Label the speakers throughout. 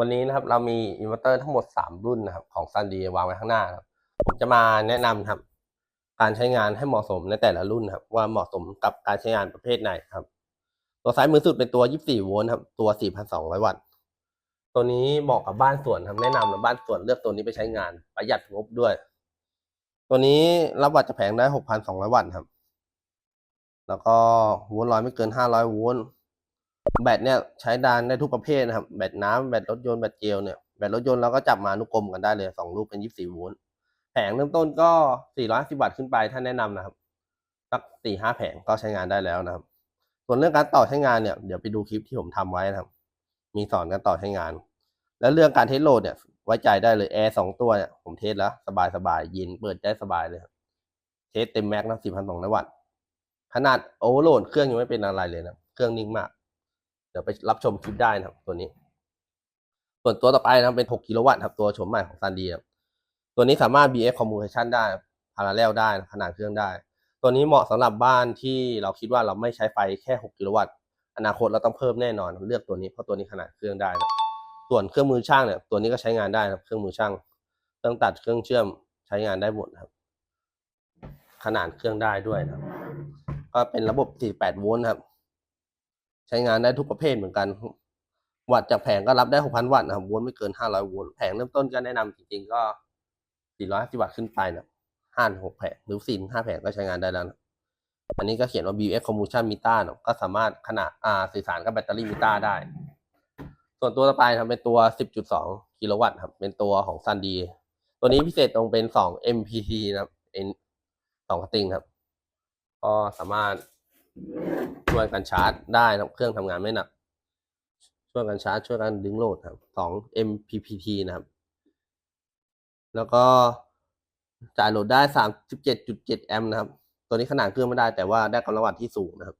Speaker 1: วันนี้นะครับเรามีอินเวอร์เตอร์ทั้งหมด 3 รุ่นนะครับของซันดีวางไว้ข้างหน้าครับผมจะมาแนะนำครับ การใช้งานให้เหมาะสมในแต่ละรุ่นครับ ว่าเหมาะสมกับการใช้งานประเภทไหนครับ ตัวซ้ายมือสุดเป็นตัว 24 โวลต์ครับตัว 4,200 วัตต์ ตัวนี้เหมาะกับบ้านสวนครับแนะนำนะบ้านสวนเลือกตัวนี้ไปใช้งาน ประหยัดงบด้วย ตัวนี้รับวัตต์จะแผงได้ 6,200 วัตต์ครับ แล้วก็โวลต์ร้อยไม่เกิน 500 โวลต์ แบตเนี่ยใช้ดานได้ทุกประเภทนะครับ แบตน้ำแบตรถยนต์แบตเจลเนี่ยแบตรถยนต์เราก็จับมานุกรมกันได้เลยสองลูกเป็น24โวลต์แผงเริ่มต้นก็450วัตต์ขึ้นไปถ้าแนะนำนะครับสักสี่ห้าแผงก็ใช้งานได้แล้วนะครับ ส่วนเรื่องการต่อใช้งานเนี่ยเดี๋ยวไปดูคลิปที่ผมทำไว้นะครับ มีสอนการต่อใช้งาน แล้วเรื่องการเทสโหลดเนี่ยไว้ใจได้เลยแอร์สองตัวเนี่ยผมเทสแล้วสบายสบายเย็นเปิดได้สบายเลยครับเทสเต็มแม็กนะ4,200วัตต์ขนาดโอเวอร์โหลดเครื่องยังไม่เป็นอะไรเลยนะเครื่องนิ่งมาก ดี๋ยวไปรับชมคลิปได้นะครับ ตัวนี้ ส่วนตัวต่อไปนะครับเป็น 6 กิโลวัตต์ครับ ตัวโฉมใหม่ของซันดีครับตัวนี้สามารถ BF communication ได้พาราเรลได้ขนาดเครื่องได้ ตัวนี้เหมาะสำหรับบ้านที่เราคิดว่าเราไม่ใช้ไฟแค่ 6 กิโลวัตต์ อนาคตเราต้องเพิ่มแน่นอนเลือกตัวนี้เพราะตัวนี้ขนาดเครื่องได้นะส่วนเครื่องมือช่างเนี่ยตัวนี้ก็ใช้งานได้นะครับเครื่องมือช่างเครื่องตัดเครื่องเชื่อมใช้งานได้หมดครับ ขนาดเครื่องได้ด้วยนะครับก็เป็นระบบ 48 โวลต์ครับ ใช้งานได้ทุกประเภทเหมือนกัน วัตต์จากแผงก็รับได้ 6,000 วัตต์นะครับโวลต์ไม่เกิน 500 โวลต์แผงเริ่มต้นก็แนะนำจริงๆ ก็ 450 วัตต์ขึ้นไปนะ5 6แผงหรือ4 5แผงก็ใช้งานได้แล้วนะอันนี้ก็เขียนว่า BX Commotion Meter นะก็สามารถขนาดอ่าสื่อสารกับแบตเตอรี่มิเตอร์ได้ ส่วนตัวต่อไปครับเป็นตัว 10.2 กิโลวัตต์ครับ เป็นตัวของ Sun D ตัวนี้พิเศษตรงเป็น 2 MPT นะครับ N 2สติงครับ ก็สามารถ ช่วยกันชาร์จได้นะครับเครื่องทำงานไม่หนัก ช่วยกันชาร์จ ช่วยกันดึงโหลดครับสอง MPPT นะครับ แล้วก็จ่ายโหลดได้37.7แอมป์นะครับ ตัวนี้ขนาดเครื่องไม่ได้แต่ว่าได้กำลังวัตต์ที่สูงนะครับ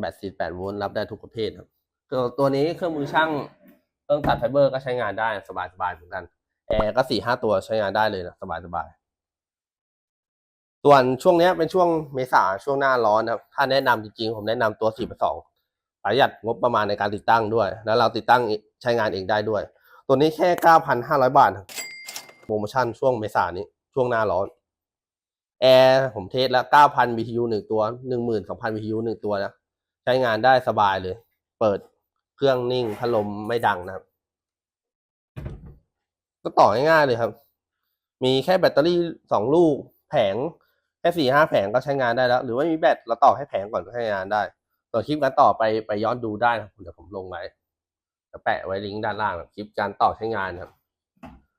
Speaker 1: แบต48โวลต์รับได้ทุกประเภทครับตัวตัวนี้เครื่องมือช่างเครื่องตัดไฟเบอร์ก็ใช้งานได้สบายๆเหมือนกันแอร์ก็สี่ห้าตัวใช้งานได้เลยนะสบายๆ ส่วนช่วงนี้เป็นช่วงเมษาช่วงหน้าร้อนนะครับถ้าแนะนำจริงๆ ผมแนะนำตัว4 2ประหยัดงบประมาณในการติดตั้งด้วย แล้วเราติดตั้งใช้งานเองได้ด้วย ตัวนี้แค่ 9,500 บาทโปรโมชั่นช่วงเมษานี้ช่วงหน้าร้อนแอร์ผมเทสแล้ว 9,000 BTU หนึ่งตัว 12,000 BTU หนึ่งตัวนะใช้งานได้สบายเลย เปิดเครื่องนิ่งพัดลมไม่ดังนะครับ ก็ต่อง่ายๆเลยครับ มีแค่แบตเตอรี่สองลูก แผง แค่สี่ห้าแผงก็ใช้งานได้แล้ว หรือว่ามีแบตเราต่อให้แผงก่อนก็ใช้งานได้ส่วนคลิปการต่อไปไปย้อนดูได้นะเดี๋ยวผมลงไว้จะแปะไว้ลิงก์ด้านล่างนะคลิปการต่อใช้งานครับ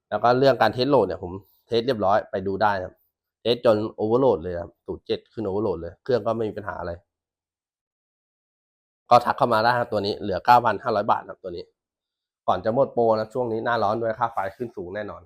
Speaker 1: แล้วก็เรื่องการเทสโหลดเนี่ยผมเทสเรียบร้อยไปดูได้ครับ เทสจนโอเวอร์โหลดเลยครับสูตรเจ็ดขึ้นโอเวอร์โหลดเลย เครื่องก็ไม่มีปัญหาอะไร ก็ทักเข้ามาได้ครับตัวนี้เหลือ9,500บาทครับตัวนี้ ก่อนจะหมดโปรนะช่วงนี้หน้าร้อนด้วยค่าไฟขึ้นสูงแน่นอน